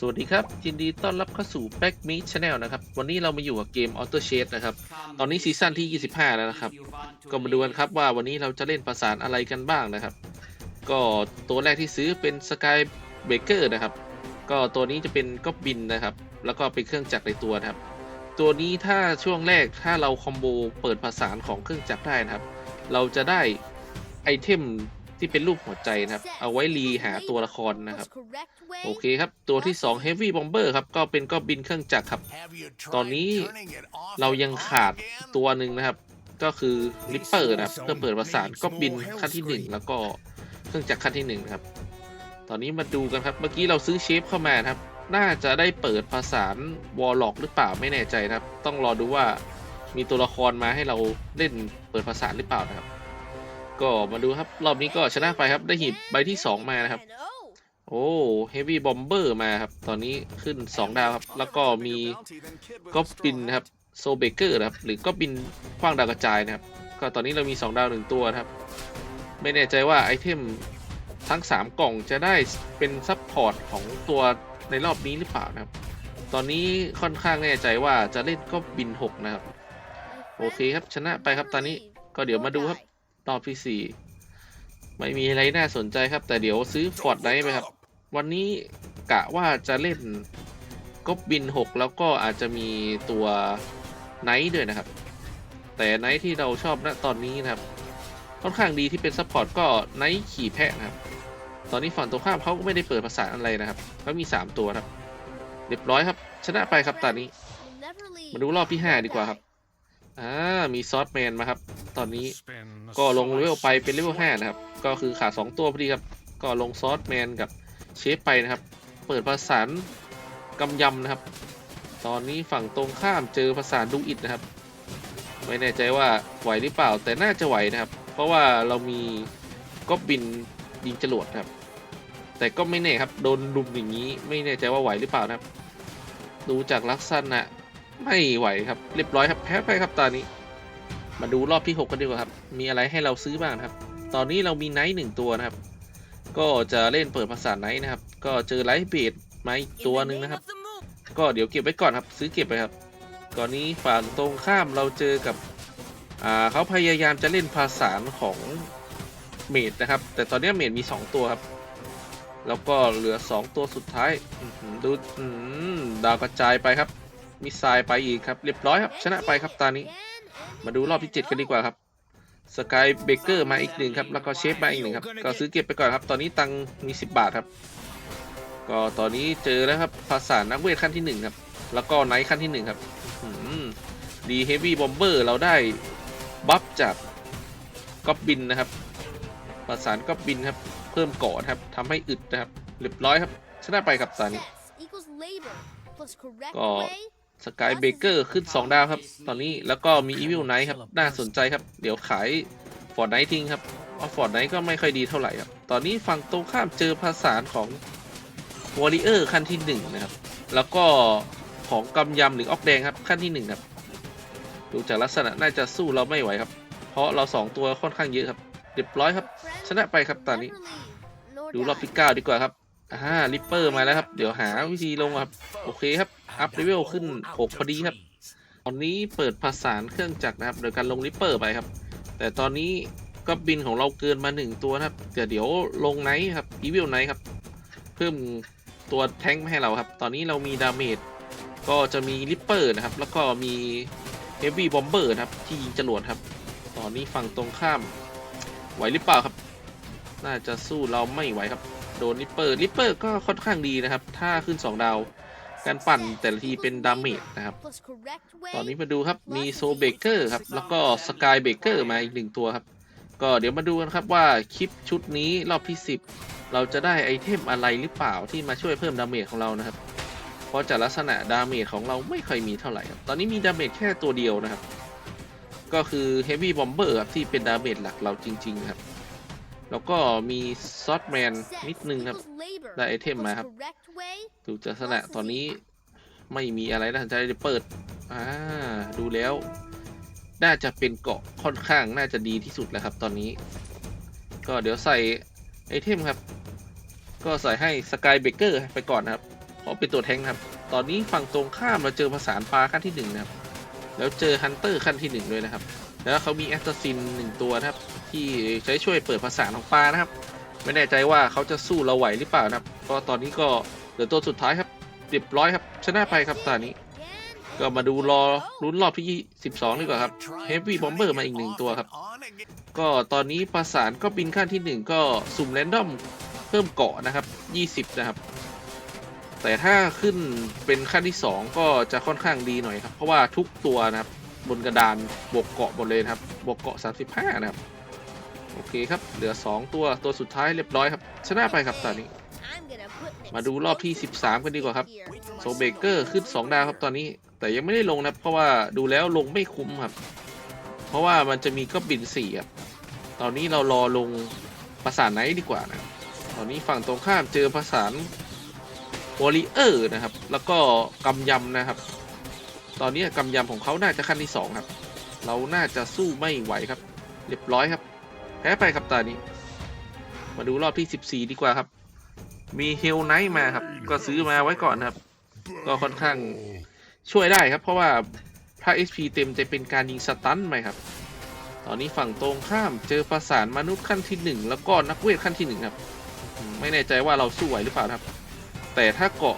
สวัสดีครับ ยินดีต้อนรับเข้าสู่ Back Meet Channel นะครับ วันนี้เรามาอยู่กับเกม Auto Chase นะครับ ตอนนี้ซีซั่นที่ 25 แล้วนะครับ ก็มาดูกันครับว่าวันนี้เราจะเล่นประสานอะไรกันบ้างนะครับ ก็ตัวแรกที่ซื้อเป็น Sky Breaker นะครับ ก็ตัวนี้จะเป็นก็บินนะครับ แล้วก็เป็นเครื่องจักรในตัวนะครับ ตัวนี้ถ้าช่วงแรกถ้าเราคอมโบเปิดประสานของเครื่องจักรได้นะครับ เราจะได้ไอเทม ที่เป็นรูปหัวใจนะครับ เอาไว้รีหาตัวละครนะครับ โอเคครับ ตัวที่ 2 Heavy Bomber ครับ ก็เป็นก็บินเครื่องจักรครับ ตอนนี้เรายังขาดตัวหนึ่งนะครับ ก็คือลิปเปอร์นะครับ เพื่อเปิดประสานก็บินขั้นที่ 1 แล้วก็เครื่องจักรขั้นที่1นะครับ ตอนนี้มาดูกันครับ เมื่อกี้เราซื้อเชฟเข้ามาครับ น่าจะได้เปิดประสานวอลล็อกหรือเปล่าไม่แน่ใจนะครับ ต้องรอดูว่ามีตัวละครมาให้เราเล่นเปิดประสานหรือเปล่านะครับ ก็มาดูครับ รอบนี้ก็ชนะไปครับ ได้หีบใบที่ 2 มานะครับ โอ้เฮฟวี่บอมเบอร์มาครับ ตอนนี้ขึ้น 2 ดาวครับ แล้วก็มีก็บินครับโซเบเกอร์ครับ หรือก็บินคว้างดาวกระจายนะครับ ก็ตอนนี้เรามี 2 ดาวหนึ่งตัวครับ ไม่แน่ใจว่าไอเทมทั้ง 3 กล่องจะได้เป็นซับพอร์ตของตัวในรอบนี้หรือเปล่านะครับ ตอนนี้ค่อนข้างแน่ใจว่าจะเล่นก็บิน 6 นะครับ โอเคครับชนะไปครับตอนนี้ก็เดี๋ยวมาดูครับ รอบที่สี่ไม่มีอะไรน่าสนใจครับ แต่เดี๋ยวซื้อฟอร์ดไนท์ไปครับ วันนี้กะว่าจะเล่นก็บิน 6 แล้วก็อาจจะมีตัวไนท์ด้วยนะครับ แต่ไนท์ที่เราชอบณตอนนี้นะครับ ค่อนข้างดีที่เป็นซัพพอร์ตก็ไนท์ขี่แพะนะครับ ตอนนี้ฝั่งตรงข้ามเขาก็ไม่ได้เปิดภาษานอะไรนะครับเขามี 3 ตัวครับ เรียบร้อยครับ ชนะไปครับตอนนี้ มาดูรอบที่ 5 ดีกว่าครับ อ่ามีซอสแมนมาครับ ตอนนี้ก็ลงเลเวลไปเป็นเลเวล5นะครับ ก็คือขาด2ตัวพอดีครับ ก็ลงซอสแมนกับเชฟไปนะครับ เปิดประสานกำยำนะครับ ตอนนี้ฝั่งตรงข้ามเจอประสานดูอิดนะครับ ไม่แน่ใจว่าไหวหรือเปล่า แต่น่าจะไหวนะครับ เพราะว่าเรามีก็บินยิงจรวดนะครับ แต่ก็ไม่แน่ครับ โดนลุมอย่างนี้ ไม่แน่ใจว่าไหวหรือเปล่านะครับ ดูจากลักษณะ ไม่ไหวครับ เรียบร้อยครับแพ้ไปครับตอนนี้ มาดูรอบที่ 6 กันดีกว่าครับ มีอะไรให้เราซื้อบ้างครับ ตอนนี้เรามีไนท์หนึ่งตัวนะครับ ก็จะเล่นเปิดภาษาไนท์นะครับ ก็เจอไลท์เบดมาอีกตัวหนึ่งนะครับ ก็เดี๋ยวเก็บไว้ก่อนครับ ซื้อเก็บไปครับก่อนนี้ฝั่งตรงข้ามเราเจอกับเขาพยายามจะเล่นภาษาของเมดนะครับ แต่ตอนนี้เมดมี 2 ตัวครับ แล้วก็เหลือ 2 ตัวสุดท้ายดูดาวกระจายไปครับ มิสไซล์ไปอีกครับเรียบร้อยครับชนะไปครับตอนนี้ มาดูรอบที่ 7 กันดีกว่าครับสกายเบเกอร์มาอีกหนึ่งครับแล้วก็เชฟมาอีกหนึ่งครับก็ซื้อเก็บไปก่อนครับ ตอนนี้ตังมี 10 บาทครับ ก็ตอนนี้เจอแล้วครับภาษานักเวทขั้นที่ 1 ครับ แล้วก็ไนท์ขั้นที่ 1 ครับดีเฮฟวี่บอมเบอร์เราได้บัฟจากก๊อบบินนะครับประสานก๊อบบินครับ เพิ่มเกาะครับทำให้อึดนะครับเรียบร้อยครับ ชนะไปครับตอนนี้ก็ สกายเบเกอร์ขึ้น 2 ดาวครับ ตอนนี้แล้วก็มีอีวิลไนท์ครับ น่าสนใจครับ เดี๋ยวขายฟอร์ดไนท์ทิ้งครับเพราะฟอร์ดไนท์ก็ไม่ค่อยดีเท่าไหร่ครับ ตอนนี้ฝั่งตรงข้ามเจอภาษาของวอริเออร์ขั้นที่ 1 นะครับ แล้วก็ของกำยำหรือออกแดงครับขั้นที่ 1 ครับ ดูจากลักษณะน่าจะสู้เราไม่ไหวครับ เพราะเรา 2 ตัวค่อนข้างเยอะครับเรียบร้อยครับ ชนะไปครับตอนนี้ ดูรอบที่9ดีกว่าครับอ่าลิปเปอร์มาแล้วครับ เดี๋ยวหาวิธีลงครับ โอเคครับ อัพเลเวลขึ้น 6 พอดีครับ ตอนนี้เปิดภาษานเครื่องจักรนะครับ โดยการลงลิปเปอร์ไปครับ แต่ตอนนี้ก็บินของเราเกินมา 1 ตัวนะครับเดี๋ยวลงไนท์ครับอีวิลไนท์ครับ เพิ่มตัวแท้งมาให้เราครับ ตอนนี้เรามีดาเมจก็จะมีลิปเปอร์นะครับ แล้วก็มีเฮฟวี่บอมเบอร์นะครับ ที่ยิงจรวดครับ ตอนนี้ฝั่งตรงข้ามไหวหรือเปล่าครับ น่าจะสู้เราไม่ไหวครับ โดนลิปเปอร์ลิปเปอร์ก็ค่อนข้างดีนะครับ ถ้าขึ้น 2 ดาว การปั่นแต่ละทีเป็นดาเมจนะครับ ตอนนี้มาดูครับมีโซเบเกอร์ครับ แล้วก็สกายเบเกอร์มาอีกหนึ่งตัวครับ ก็เดี๋ยวมาดูกันครับว่าคลิปชุดนี้รอบที่ 10 เราจะได้ไอเทมอะไรหรือเปล่าที่มาช่วยเพิ่มดาเมจของเรานะครับ เพราะจากลักษณะดาเมจของเราไม่ค่อยมีเท่าไหร่ครับ ตอนนี้มีดาเมจแค่ตัวเดียวนะครับ ก็คือ Heavy Bomber ครับที่เป็นดาเมจหลักเราจริงๆครับ แล้วก็มีซอสแมนนิดนึงครับ ได้ไอเทมมาครับดูจากลักษณะตอนนี้ไม่มีอะไรน่าสนใจจะเปิดอ่าดูแล้ว น่าจะเป็นเกาะค่อนข้างน่าจะดีที่สุดแล้วครับ ตอนนี้ ก็เดี๋ยวใส่ไอเทมครับ ก็ใส่ให้สกายเบเกอร์ไปก่อนนะครับราะเป็นตัวแทงค์ครับ ตอนนี้ฝั่งตรงข้ามเราเจอผสานปลาขั้นที่หนึ่งนะครับ แล้วเจอฮันเตอร์ขั้นที่หนึ่งด้วยนะครับ แล้วเขามีแอสซัสซินหนึ่งตัวนะครับ ที่ใช้ช่วยเปิดภาษาของปลานะครับ ไม่แน่ใจว่าเขาจะสู้เราไหวหรือเปล่านะครับ ก็ตอนนี้ก็เหลือตัวสุดท้ายครับเรียบร้อยครับ ชนะไปครับตอนนี้ ก็มาดูรอลุ้นรอบที่ 12 ดีกว่าครับ Heavy Bomber มาอีกหนึ่งตัวครับ ก็ตอนนี้ประสานก็บินขั้นที่ 1 ก็สุ่มแรนดอมเพิ่มเกาะนะครับ 20 นะครับ แต่ถ้าขึ้นเป็นขั้นที่ 2 ก็จะค่อนข้างดีหน่อยครับ เพราะว่าทุกตัวนะครับ บนกระดานบวกเกาะหมดเลยนะครับ บวกเกาะ 35 นะครับ โอเคครับ เหลือ 2 ตัว ตัวสุดท้ายเรียบร้อยครับ ชนะไปครับตอนนี้ มาดูรอบที่ 13 กันดีกว่าครับ โซเบเกอร์ขึ้น 2 ดาวครับตอนนี้ แต่ยังไม่ได้ลงนะเพราะว่าดูแล้วลงไม่คุ้มครับ เพราะว่ามันจะมีก็บินสี่ครับ ตอนนี้เรารอลงประสานไหนดีกว่านะ ตอนนี้ฝั่งตรงข้ามเจอประสานวอริเออร์นะครับ แล้วก็กำยำนะครับ ตอนนี้กำยำของเขาน่าจะขั้นที่สองครับ เราน่าจะสู้ไม่ไหวครับ เรียบร้อยครับ แพ้ไปครับตอนนี้ มาดูรอบที่ 14 ดีกว่าครับ มีเฮลไนท์มาครับ ก็ซื้อมาไว้ก่อนครับ ก็ค่อนข้างช่วยได้ครับ เพราะว่าถ้า HP เต็มจะเป็นการยิงสตันไหมครับ ตอนนี้ฝั่งตรงข้ามเจอประสานมนุษย์ขั้นที่หนึ่งแล้วก็นักเวทขั้นที่หนึ่งครับ ไม่แน่ใจว่าเราสู้ไหวหรือเปล่าครับ แต่ถ้าเกาะ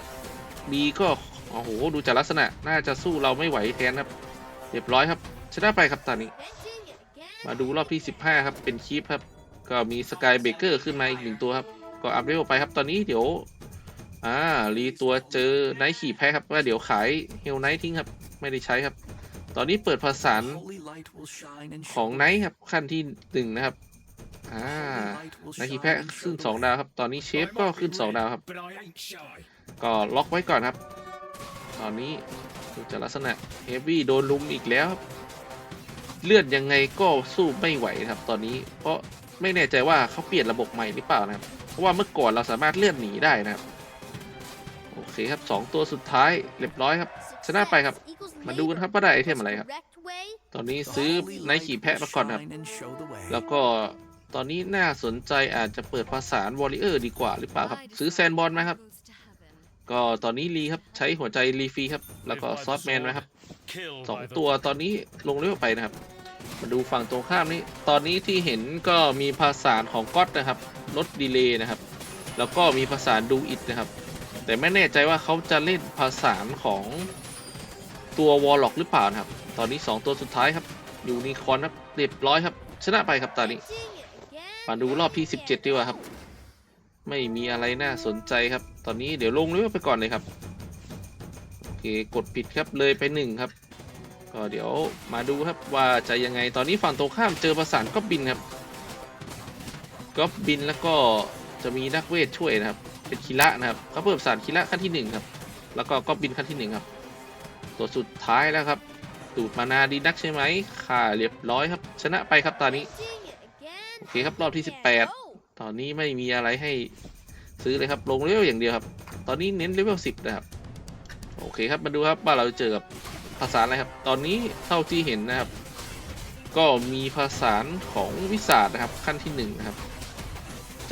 มีก็ โอ้โห ดูจากลักษณะ น่าจะสู้เราไม่ไหวแทนครับ เรียบร้อยครับชนะไปครับตอนนี้ มาดูรอบที่ 15 ครับ เป็นคลิปครับ ก็มีสกายเบเกอร์ขึ้นมาอีกหนึ่งตัวครับ ก็อัพเดตไปครับ ตอนนี้เดี๋ยว อ่า รีตัวเจอไนท์ขี่แพ้ครับ ว่าเดี๋ยวขายเฮลไนท์ทิ้งครับ ไม่ได้ใช้ครับ ตอนนี้เปิดภาษานของไนท์ครับ ขั้นที่หนึ่งนะครับอ่าไนท์ขี่แพ้ขึ้นสองดาวครับ ตอนนี้เชฟก็ขึ้นสองดาวครับ ก็ล็อกไว้ก่อนครับ ตอนนี้ดูจากลักษณะเฮฟวี่โดนลุมอีกแล้ว เลือดยังไงก็สู้ไม่ไหวครับตอนนี้ เพราะไม่แน่ใจว่าเขาเปลี่ยนระบบใหม่หรือเปล่านะครับ เพราะว่าเมื่อก่อนเราสามารถเลื่อนหนีได้นะครับ โอเคครับสองตัวสุดท้ายเรียบร้อยครับ ชนะไปครับ มาดูกันครับว่าได้ไอเทมอะไรครับ ตอนนี้ซื้อไนขี่แพะมาก่อนครับ แล้วก็ตอนนี้น่าสนใจอาจจะเปิดภาษาวอริเออร์ดีกว่าหรือเปล่าครับ ซื้อแซนบอลไหมครับ ก็ตอนนี้รีครับใช้หัวใจรีฟรีครับ แล้วก็ซอสแมนไหมครับสองตัวตอนนี้ลงเร็วไปนะครับ มาดูฝั่งตรงข้ามนี้ ตอนนี้ที่เห็นก็มีภาษานของก๊อตนะครับลดดีเลย์นะครับ แล้วก็มีภาษานดูอิดนะครับ แต่ไม่แน่ใจว่าเขาจะเล่นภาษานของตัววอลล็อกหรือเปล่านะครับ ตอนนี้ 2 ตัวสุดท้ายครับยูนิคอร์นครับเรียบร้อยครับ ชนะไปครับตอนนี้มาดูรอบที่ 17 ดีกว่าครับ ไม่มีอะไรน่าสนใจครับ ตอนนี้เดี๋ยวลงเร็วไปก่อนเลยครับ โอเค กดผิดครับเลยไปหนึ่งครับ ก็เดี๋ยวมาดูครับว่าจะยังไง ตอนนี้ฝั่งตรงข้ามเจอประสานก็บินครับก็บินแล้วก็จะมีนักเวทช่วยนะครับ เป็นคิระนะครับเขาเพิ่มสารคิระขั้นที่หนึ่งครับ แล้วก็ก็บินขั้นที่หนึ่งครับ ตัวสุดท้ายแล้วครับตูดมานาดีนักใช่ไหมค่ะเรียบร้อยครับ ชนะไปครับตอนนี้ โอเคครับรอบที่18 ตอนนี้ไม่มีอะไรให้ซื้อเลยครับ ลงเลเวลอย่างเดียวครับ ตอนนี้เน้นเลเวล10นะครับ โอเคครับ มาดูครับว่าเราจะเจอกับภาษาอะไรครับ ตอนนี้เท่าที่เห็นนะครับ ก็มีภาษาของวิสาดนะครับขั้นที่หนึ่งนะครับ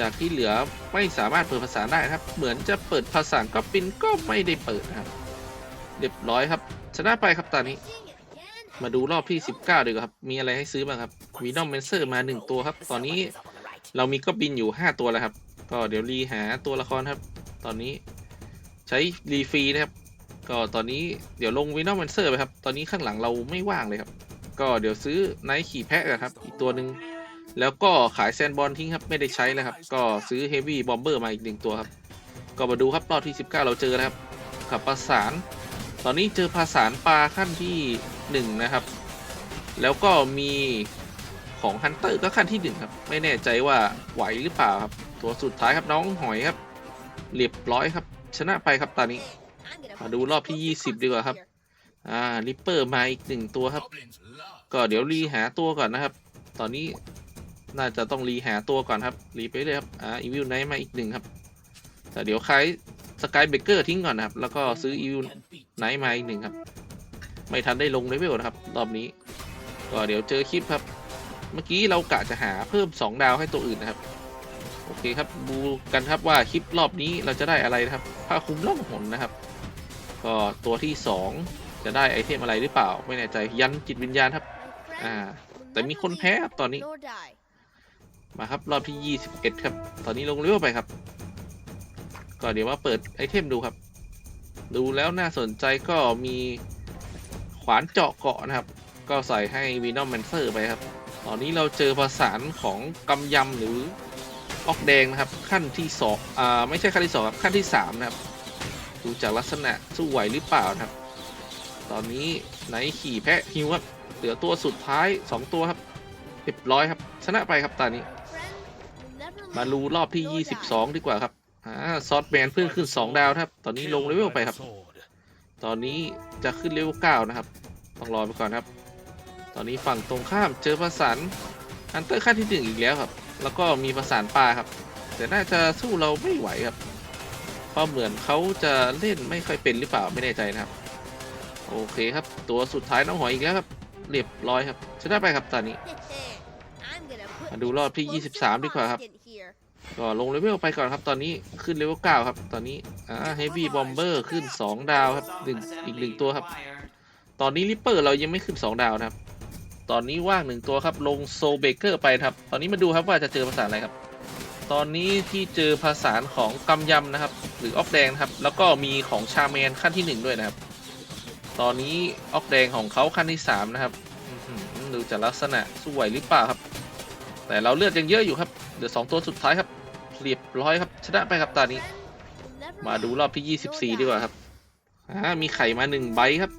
จากที่เหลือไม่สามารถเปิดภาษาได้นะครับ เหมือนจะเปิดภาษาก็ปินก็ไม่ได้เปิดนะครับ เรียบร้อยครับ ชนะไปครับตอนนี้ มาดูรอบที่ 19ดีกว่าครับ มีอะไรให้ซื้อบ้างครับวีนอมเมนเซอร์มา 1 ตัวครับ ตอนนี้ เรามีก็บินอยู่ 5 ตัวแล้วครับ ก็เดี๋ยวรีหาตัวละครครับ ตอนนี้ใช้รีฟรีนะครับ ก็ตอนนี้เดี๋ยวลงวีนอมเมนเซอร์ไปครับ ตอนนี้ข้างหลังเราไม่ว่างเลยครับ ก็เดี๋ยวซื้อไนท์ขี่แพะครับ อีกตัวหนึ่งแล้วก็ขายแซนบอลทิ้งครับ ไม่ได้ใช้แล้วครับ ก็ซื้อเฮฟวี่บอมเบอร์มาอีกหนึ่งตัวครับ ก็มาดูครับรอบที่ 19 เราเจอแล้วครับกับประสาน ตอนนี้เจอภาษานปลาขั้นที่หนึ่งนะครับ แล้วก็มี ของฮันเตอร์ก็ขั้นที่หนึ่งครับ ไม่แน่ใจว่าไหวหรือเปล่าครับ ตัวสุดท้ายครับน้องหอยครับเรียบร้อยครับ ชนะไปครับตอนนี้ มาดูรอบที่ 20 ดีกว่าครับ อ่าริปเปอร์มาอีกหนึ่งตัวครับ ก็เดี๋ยวรีหาตัวก่อนนะครับ ตอนนี้น่าจะต้องรีหาตัวก่อนครับ รีไปเลยครับ อ่าอีวิลไนท์มาอีกหนึ่งครับ แต่เดี๋ยวคล้ายสกายเบเกอร์ทิ้งก่อนนะครับ แล้วก็ซื้ออีวิลไนท์มาอีกหนึ่งครับ ไม่ทันได้ลงเลเวลนะครับ รอบนี้ ก็เดี๋ยวเจอคลิปครับ เมื่อกี้เรากะจะหาเพิ่ม 2 ดาวให้ตัวอื่นนะครับ โอเคครับดูกันครับว่าคลิปรอบนี้เราจะได้อะไรนะครับผ้าคลุมล่องหนนะครับ ก็ตัวที่สองจะได้ไอเทมอะไรหรือเปล่า ไม่แน่ใจยันจิตวิญญาณครับ อ่า แต่มีคนแพ้ครับตอนนี้ มาครับรอบที่ 21 ครับ ตอนนี้ลงเร็วไปครับ ก็เดี๋ยวมาเปิดไอเทมดูครับ ดูแล้วน่าสนใจก็มีขวานเจาะเกาะนะครับ ก็ใส่ให้วีนอมแมนเซอร์ไปครับ ตอนนี้เราเจอประสานของกำยำหรือออกแดงนะครับขั้นที่สองอ่าไม่ใช่ขั้นที่สองครับขั้นที่สามนะครับดูจากลักษณะสู้ไหวหรือเปล่านะครับ ตอนนี้ไหนขี่แพะฮิวครับเหลือตัวสุดท้ายสองตัวครับเรียบร้อยครับ ชนะไปครับตอนนี้ มาดูรอบที่ 22 ดีกว่าครับอ่าซอสแมนเพิ่งขึ้น 2 ดาวนะครับ ตอนนี้ลงเลเวลไปครับ ตอนนี้จะขึ้นเลเวล9นะครับ ต้องรอไปก่อนครับ ตอนนี้ฝั่งตรงข้ามเจอประสานฮันเตอร์ขั้นที่หนึ่งอีกแล้วครับ แล้วก็มีประสานปลาครับ แต่น่าจะสู้เราไม่ไหวครับเพราะเหมือนเขาจะเล่นไม่ค่อยเป็นหรือเปล่าไม่แน่ใจนะครับ โอเคครับ ตัวสุดท้ายน้องหอยอีกแล้วครับเรียบร้อยครับชนะไปครับตอนนี้ มาดูรอบที่ 23 ดีกว่าครับ ก็ลงเลเวลไปก่อนครับ ตอนนี้ขึ้นเลเวล9ครับ ตอนนี้อ่าเฮฟวี่บอมเบอร์ขึ้น 2 ดาวครับหนึ่งอีกหนึ่งตัวครับ ตอนนี้ริปเปอร์เรายังไม่ขึ้น 2 ดาวนะครับ ตอนนี้ว่างหนึ่งตัวครับ ลงโซเบเกอร์ไปครับ ตอนนี้มาดูครับว่าจะเจอภาษาอะไรครับ ตอนนี้ที่เจอภาษาของกำยำนะครับ หรือออกแดงนะครับ แล้วก็มีของชาแมนขั้นที่หนึ่งด้วยนะครับ ตอนนี้ออกแดงของเขาขั้นที่สามนะครับอื้อหือดูจากลักษณะสู้ไหวหรือเปล่าครับ แต่เราเลือดยังเยอะอยู่ครับเดี๋ยวสองตัวสุดท้ายครับเรียบร้อยครับ ชนะไปครับตอนนี้ มาดูรอบที่ 24 ดีกว่าครับอ่ามีไข่มาหนึ่งใบครับ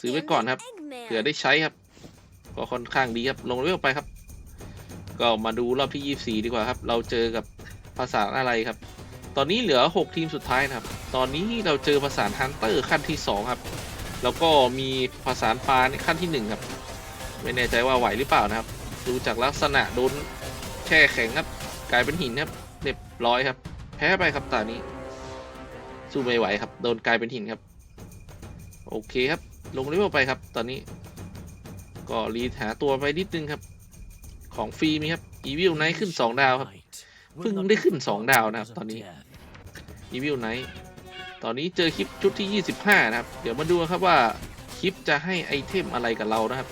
ซื้อไว้ก่อนครับเผื่อได้ใช้ครับ ก็ค่อนข้างดีครับ ลงเลเวลไปครับ ก็มาดูรอบที่ 24 ดีกว่าครับ เราเจอกับภาษาอะไรครับ ตอนนี้เหลือ 6 ทีมสุดท้ายนะครับ ตอนนี้เราเจอภาษาฮันเตอร์ขั้นที่ 2 ครับ แล้วก็มีภาษาปลาในขั้นที่ 1 ครับ ไม่แน่ใจว่าไหวหรือเปล่านะครับ ดูจากลักษณะโดนแช่แข็งครับ กลายเป็นหินครับ เรียบร้อยครับ แพ้ไปครับตอนนี้ สู้ไม่ไหวครับ โดนกลายเป็นหินครับ โอเคครับ ลงเลเวลไปครับ ตอนนี้ ก็รีหาตัวไปนิดนึงครับ ของฟรีมีครับอีวิลไนท์ขึ้น 2 ดาวครับเพิ่งได้ขึ้นสองดาวนะครับ ตอนนี้อีวิลไนท์ตอนนี้เจอคลิปชุดที่ 25 นะครับ เดี๋ยวมาดูครับว่าคลิปจะให้ไอเทมอะไรกับเรานะครับ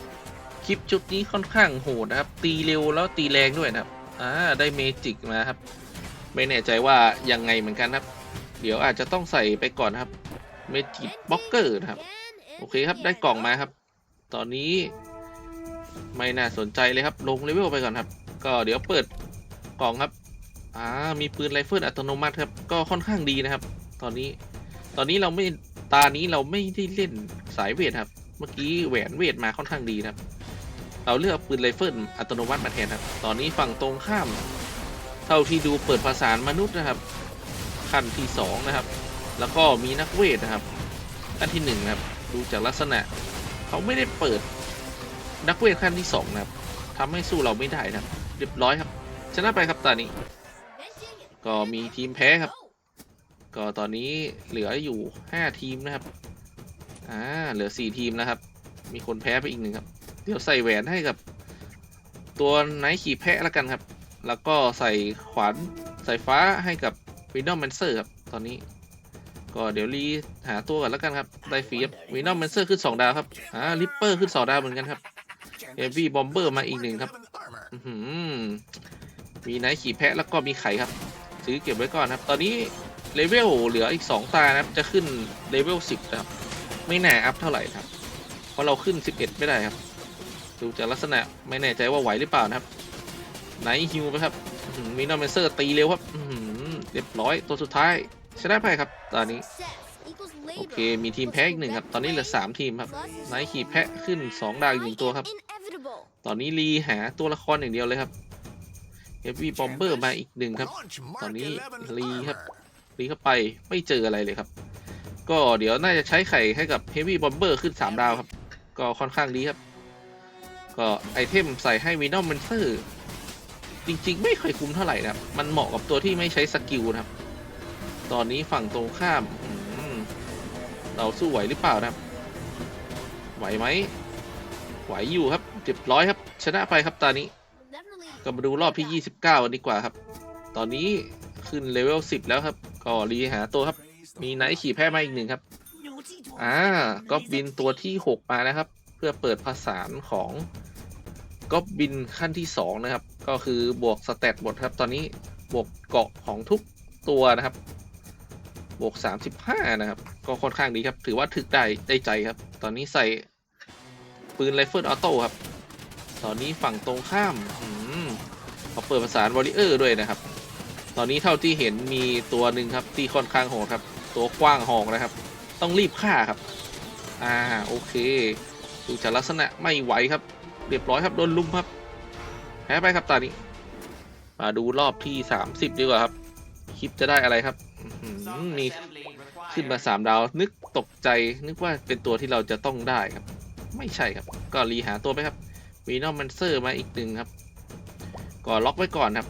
คลิปชุดนี้ค่อนข้างโหดนะครับ ตีเร็วแล้วตีแรงด้วยนะครับอ่าได้เมจิกมาครับ ไม่แน่ใจว่ายังไงเหมือนกันครับ เดี๋ยวอาจจะต้องใส่ไปก่อนครับเมจิกบล็อกเกอร์นะครับ โอเคครับได้กล่องมาครับ ตอนนี้ ไม่น่าสนใจเลยครับ ลงเลเวลไปก่อนครับ ก็เดี๋ยวเปิดกล่องครับอ่ามีปืนไรเฟิลอัตโนมัติครับก็ค่อนข้างดีนะครับ ตอนนี้ตอนนี้เราไม่ตานี้เราไม่ได้เล่นสายเวทครับ เมื่อกี้แหวนเวทมาค่อนข้างดีนะครับ เราเลือกปืนไรเฟิลอัตโนมัติมาแทนครับ ตอนนี้ฝั่งตรงข้าม เท่าที่ดูเปิดภาษานมนุษย์นะครับขั้นที่สองนะครับ แล้วก็มีนักเวทนะครับขั้นที่หนึ่งนะครับ ดูจากลักษณะ เขาไม่ได้เปิด นักเวทขั้นที่สองนะครับทำให้สู้เราไม่ได้นะเรียบร้อยครับชนะไปครับตอนนี้ ก็มีทีมแพ้ครับ ก็ตอนนี้เหลืออยู่ 5 ทีมนะครับอ่าเหลือ 4 ทีมนะครับ มีคนแพ้ไปอีกหนึ่งครับ เดี๋ยวใส่แหวนให้กับ ตัวไนท์ขี่แพะแล้วกันครับ แล้วก็ใส่ขวานสายฟ้าให้กับวินดอมแมนเซอร์ครับตอนนี้ก็เดี๋ยวรีหาตัวก่อนแล้วกันครับ ได้ฟรีบวินดอมแมนเซอร์ขึ้น 2 ดาวครับ อ่าลิปเปอร์ขึ้น 2 ดาวเหมือนกันครับ เฮฟวี่บอมเบอร์มาอีกหนึ่งครับอื้อหือมีไนท์ขี่แพะแล้วก็มีไข่ครับ ซื้อเก็บไว้ก่อนครับ ตอนนี้เลเวลเหลืออีก 2 ตานะครับ จะขึ้นเลเวล10นะครับ ไม่แน่อัพเท่าไหร่ครับ เพราะเราขึ้น 11 ไม่ได้ครับ ดูจากลักษณะไม่แน่ใจว่าไหวหรือเปล่านะครับไนท์ฮิวไปครับอื้อหือมีนอมเมเซอร์ตีเร็วครับอื้อหือเรียบร้อยตัวสุดท้ายชนะไปครับตอนนี้ โอเค มีทีมแพ้อีกหนึ่งครับ ตอนนี้เหลือ3ทีมครับไนท์ขี่แพะขึ้น2ดาวอีกหนึ่งตัวครับ ตอนนี้รีหาตัวละครอย่างเดียวเลยครับเฮฟวี่บอมเบอร์มาอีกหนึ่งครับ ตอนนี้ลีครับรีเข้าไปไม่เจออะไรเลยครับ ก็เดี๋ยวน่าจะใช้ไข่ให้กับเฮฟวี่บอมเบอร์ขึ้น3ดาวครับ ก็ค่อนข้างดีครับ ก็ไอเทมใส่ให้วีนอมมันเซอร์จริงๆ ไม่ค่อยคุ้มเท่าไหร่นะครับ มันเหมาะกับตัวที่ไม่ใช้สกิลนะครับ ตอนนี้ฝั่งตรงข้ามอืม เราสู้ไหวหรือเปล่านะครับ ไหวไหมไหวอยู่ครับเรียบร้อยครับ ชนะไปครับตอนนี้ ก็มาดูรอบที่ 29กันดีกว่าครับ ตอนนี้ขึ้นเลเวล10 แล้วครับ ก็รีหาตัวครับ มีไนท์ขี่แพ้มาอีกหนึ่งครับอ่าก็บินตัวที่ 6 มานะครับ เพื่อเปิดผสานของก็บินขั้นที่ 2 นะครับ ก็คือบวกสเตตหมดครับ ตอนนี้บวกเกาะของทุกตัวนะครับ บวก35นะครับ ก็ค่อนข้างดีครับ ถือว่าถึกได้ได้ใจครับ ตอนนี้ใส่ปืนไรเฟิลออโต้ครับ ตอนนี้ฝั่งตรงข้ามอืมเขาเปิดประสานวอริเออร์ด้วยนะครับ ตอนนี้เท่าที่เห็นมีตัวหนึ่งครับที่ค่อนข้างโหดครับ ตัวกว้างหอกนะครับ ต้องรีบฆ่าครับ อ่าโอเค ดูจากลักษณะไม่ไหวครับ เรียบร้อยครับโดนลุมครับแพ้ไปครับตอนนี้ มาดูรอบที่ 30 ดีกว่าครับ คลิปจะได้อะไรครับ มีขึ้นมา3ดาว นึกตกใจ นึกว่าเป็นตัวที่เราจะต้องได้ครับ ไม่ใช่ครับ ก็รีหาตัวไปครับวีนอมมันเซอร์มาอีกหนึ่งครับก่อนล็อกไว้ก่อนครับ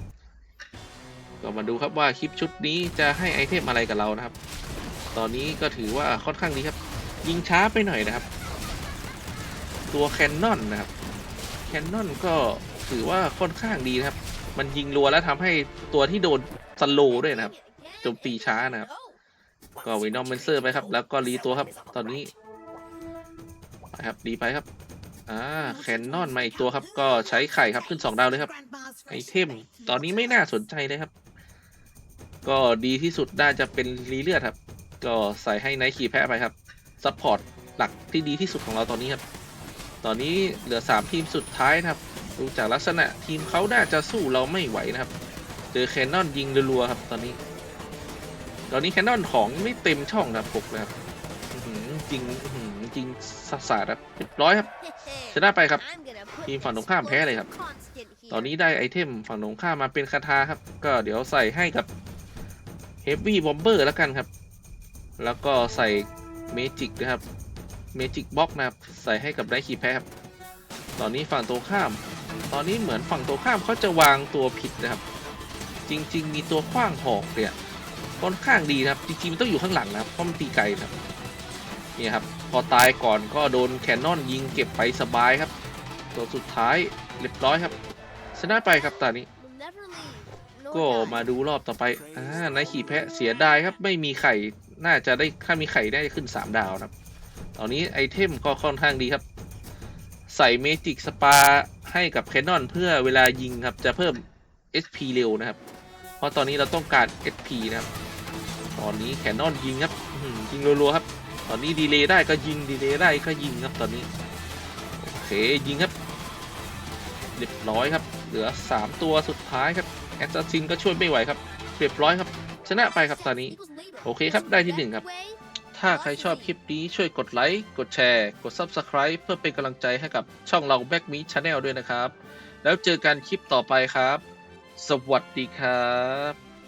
ก็มาดูครับว่าคลิปชุดนี้จะให้ไอเทมอะไรกับเรานะครับ ตอนนี้ก็ถือว่าค่อนข้างดีครับ ยิงช้าไปหน่อยนะครับ ตัวแคนนอนนะครับ แคนนอนก็ถือว่าค่อนข้างดีนะครับ มันยิงรัวแล้วทำให้ตัวที่โดนสโลด้วยนะครับ โจมตีช้านะครับ ก็วินอมเมนเซอร์ไปครับ แล้วก็รีตัวครับ ตอนนี้ไปครับรีไปครับอ่าแคนนอนมาอีกตัวครับ ก็ใช้ไข่ครับขึ้น2ดาวเลยครับ ไอเทม ตอนนี้ไม่น่าสนใจเลยครับ ก็ดีที่สุดน่าจะเป็นรีเลือดครับ ก็ใส่ให้ไนท์ขี่แพ้ไปครับซัพพอร์ตหลักที่ดีที่สุดของเราตอนนี้ครับ ตอนนี้เหลือ 3 ทีมสุดท้ายนะครับ ดูจากลักษณะทีมเขาน่าจะสู้เราไม่ไหวนะครับ เจอแคนนอนยิงรัวๆครับตอนนี้ ตอนนี้แคนนอนของไม่เต็มช่องนะครับปกนะครับอื้อหือจริงอื้อหือจริงสาดๆครับเรียบร้อยครับ ชนะไปครับ ทีมฝั่งตรงข้ามแพ้เลยครับ ตอนนี้ได้ไอเทมฝั่งตรงข้ามมาเป็นคาถาครับ ก็เดี๋ยวใส่ให้กับเฮฟวี่บอมเบอร์แล้วกันครับ แล้วก็ใส่เมจิกนะครับ เมจิกบ็อกนะครับ ใส่ให้กับไดคีแพ้ครับ ตอนนี้ฝั่งตรงข้าม ตอนนี้เหมือนฝั่งตรงข้ามเขาจะวางตัวผิดนะครับ จริง ๆ มีตัวขว้างหอกเนี่ย ค่อนข้างดีนะครับจริงๆมันต้องอยู่ข้างหลังนะครับเพราะมันตีไกลนะครับนี่ครับพอตายก่อนก็โดนแคนนอนยิงเก็บไปสบายครับตัวสุดท้ายเรียบร้อยครับชนะไปครับตอนนี้ ก็มาดูรอบต่อไปอ่านายขี่แพะเสียดายครับไม่มีไข่น่าจะได้ถ้ามีไข่ได้ขึ้น 3 ดาวนะครับตอนนี้ไอเทมก็ค่อนข้างดีครับ ใส่เมจิกสปาให้กับแคนนอนเพื่อเวลายิงครับจะเพิ่ม SP เร็วนะครับ เพราะตอนนี้เราต้องการ SP นะครับ ตอนนี้แคนนอนยิงครับยิงรัวๆครับ ตอนนี้ดีเลย์ได้ก็ยิงดีเลย์ได้ก็ยิงครับตอนนี้โอเคยิงครับเรียบร้อยครับ เหลือ 3 ตัวสุดท้ายครับแอสซัสซินก็ช่วยไม่ไหวครับเรียบร้อยครับ ชนะไปครับตอนนี้ โอเคครับได้ที่หนึ่งครับ ถ้าใครชอบคลิปนี้ช่วยกดไลค์กดแชร์ กด Subscribe เพื่อเป็นกำลังใจให้กับช่องเรา Back Me Channel ด้วยนะครับ แล้วเจอกันคลิปต่อไปครับ สวัสดีครับ